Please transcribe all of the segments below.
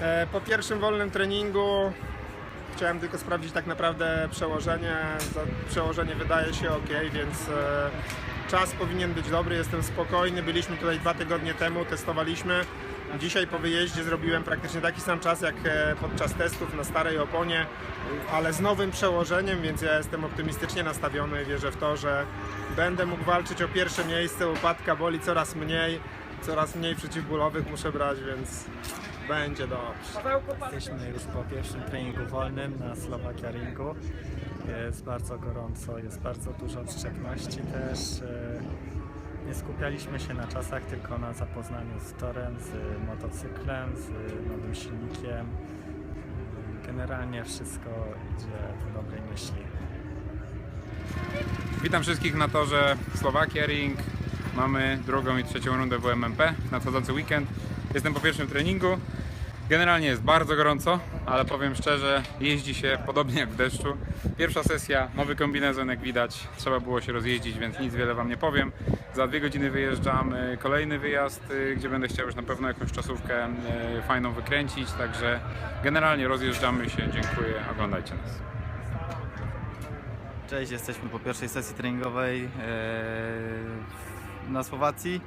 E, Po pierwszym wolnym treningu chciałem tylko sprawdzić tak naprawdę przełożenie. Przełożenie wydaje się ok, więc e, czas powinien być dobry, jestem spokojny. Byliśmy tutaj dwa tygodnie temu, testowaliśmy. Dzisiaj po wyjeździe zrobiłem praktycznie taki sam czas jak e, podczas testów na starej oponie, ale z nowym przełożeniem, więc ja jestem optymistycznie nastawiony. Wierzę w to, że będę mógł walczyć o pierwsze miejsce. Upadka boli coraz mniej, coraz mniej przeciwbólowych muszę brać, więc będzie dobrze. Jesteśmy już po pierwszym treningu wolnym na Slovakia Ringu. Jest bardzo gorąco, jest bardzo dużo odszczepności też. E, Nie skupialiśmy się na czasach, tylko na zapoznaniu z torem, z motocyklem, z nowym silnikiem. Generalnie wszystko idzie w dobrej myśli. Witam wszystkich na torze Slovakia Ring. Mamy drugą i trzecią rundę WMMP w nadchodzący weekend. Jestem po pierwszym treningu. Generalnie jest bardzo gorąco, ale powiem szczerze, jeździ się podobnie jak w deszczu. Pierwsza sesja, nowy kombinezon jak widać, trzeba było się rozjeździć, więc nic wiele Wam nie powiem. Za dwie godziny wyjeżdżam, y, kolejny wyjazd, y, gdzie będę chciał już na pewno jakąś czasówkę y, fajną wykręcić, także generalnie rozjeżdżamy się, dziękuję, oglądajcie nas. Cześć, jesteśmy po pierwszej sesji treningowej e, na Słowacji.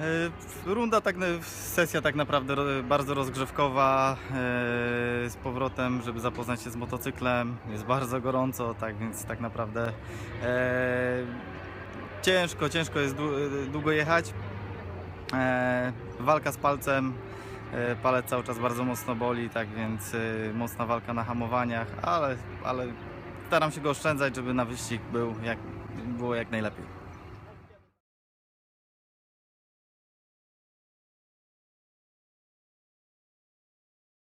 E, Runda, tak, sesja tak naprawdę bardzo rozgrzewkowa, e, z powrotem, żeby zapoznać się z motocyklem. Jest bardzo gorąco, tak więc tak naprawdę e, ciężko, ciężko jest dłu- długo jechać. Walka z palcem, palec cały czas bardzo mocno boli, tak więc mocna walka na hamowaniach, ale, ale staram się go oszczędzać, żeby na wyścig był jak, było jak najlepiej.